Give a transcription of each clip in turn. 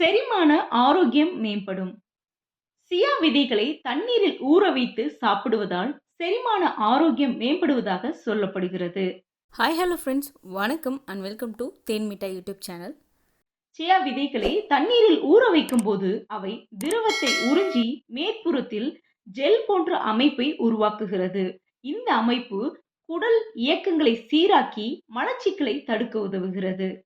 செரிமான ஆரோக்கியம் மேம்படும். சியா விதைகளை தண்ணீரில் ஊற வைத்து சாப்பிடுவதால் செரிமான ஆரோக்கியம் மேம்படுவதாக சொல்லப்படுகிறது. ஹாய் ஹலோ ஃப்ரெண்ட்ஸ் வணக்கம் and welcome to Then Mittai YouTube channel சியா விதைகளை தண்ணீரில் ஊற வைக்கும் போது அவை திரவத்தை உறிஞ்சி மேற்புறத்தில் ஜெல் போன்ற அமைப்பை உருவாக்குகிறது. இந்த அமைப்பு குடல் இயக்கங்களை சீராக்கி மலச்சிக்கலை தடுக்க உதவுகிறது.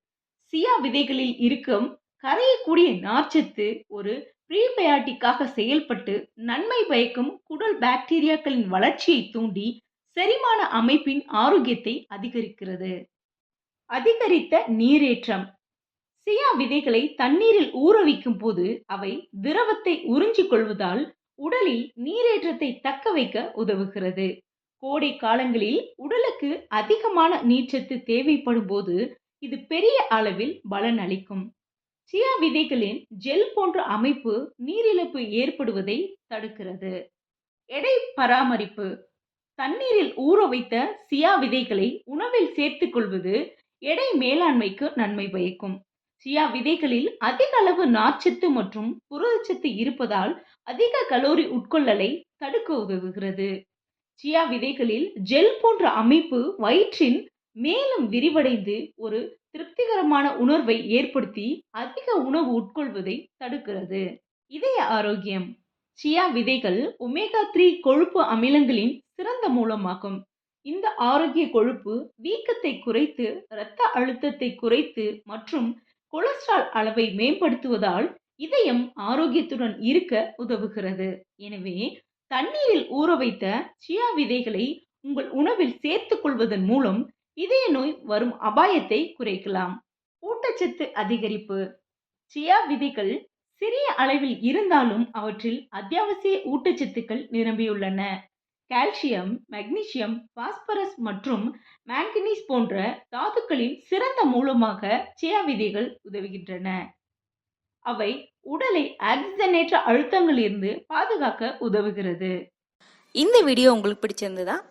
சியா விதைகளில் இருக்கும் கரையக்கூடிய நார்ச்சத்து ஒரு ப்ரீபயாட்டிக்காக செயல்பட்டு நன்மை பயக்கும் குடல் பாக்டீரியாக்களின் வளர்ச்சியை தூண்டி செரிமான அமைப்பின் ஆரோக்கியத்தை அதிகரிக்கிறது. அதிகரித்த நீரேற்றம். சியா விதைகளை தண்ணீரில் ஊற வைக்கும் போது அவை திரவத்தை உறிஞ்சிக் கொள்வதால் உடலில் நீரேற்றத்தை தக்க வைக்க உதவுகிறது. கோடை காலங்களில் உடலுக்கு அதிகமான நீர்ச்சத்து தேவைப்படும் போது இது பெரிய அளவில் பலன் அளிக்கும் சியா விதைகளின் ஜெல் போன்ற அமைப்பு நீரிழப்பு ஏற்படுவதை தடுக்கிறது. எடை பராமரிப்பு. தண்ணீரில் ஊற வைத்த சியா விதைகளை உணவில் சேர்த்துக் கொள்வது எடை மேலாண்மைக்கு நன்மை பயக்கும். சியா விதைகளில் அதிக அளவு நார்ச்சத்து மற்றும் புரதச்சத்து இருப்பதால் அதிக கலோரி உட்கொள்ளலை தடுக்க உதவுகிறது. சியா விதைகளில் ஜெல் போன்ற அமைப்பு வயிற்றின் மேலும் விரிவடைந்து ஒரு திருப்திகரமான உணர்வை ஏற்படுத்தி அதிக உணவு உட்கொள்வதை தடுக்கிறது. இதய ஆரோக்கியம் சியா விதைகள் ஒமேகா த்ரீ கொழுப்பு அமிலங்களின் சிறந்த மூலமாகும். இந்த ஆரோக்கிய கொழுப்பு வீக்கத்தை குறைத்து இரத்த அழுத்தத்தை குறைத்து மற்றும் கொலஸ்ட்ரால் அளவை மேம்படுத்துவதால் இதயம் ஆரோக்கியத்துடன் இருக்க உதவுகிறது. எனவே தண்ணீரில் ஊற வைத்த சியா விதைகளை உங்கள் உணவில் சேர்த்துக் கொள்வதன் மூலம் இதய நோய் வரும் அபாயத்தை குறைக்கலாம். ஊட்டச்சத்து அதிகரிப்பு. சியா விதைகள் சிறிய அளவில் இருந்தாலும் அவற்றில் அத்தியாவசிய ஊட்டச்சத்துக்கள் நிரம்பியுள்ளன. கால்சியம் மெக்னீசியம் பாஸ்பரஸ் மற்றும் மேங்கனீஸ் போன்ற தாதுக்களின் சிறந்த மூலமாக சியா விதைகள் உதவுகின்றன. அவை உடலை ஆக்சிஜனேற்ற அழுத்தங்களிலிருந்து பாதுகாக்க உதவுகிறது. இந்த வீடியோ உங்களுக்கு பிடிச்சிருந்ததா?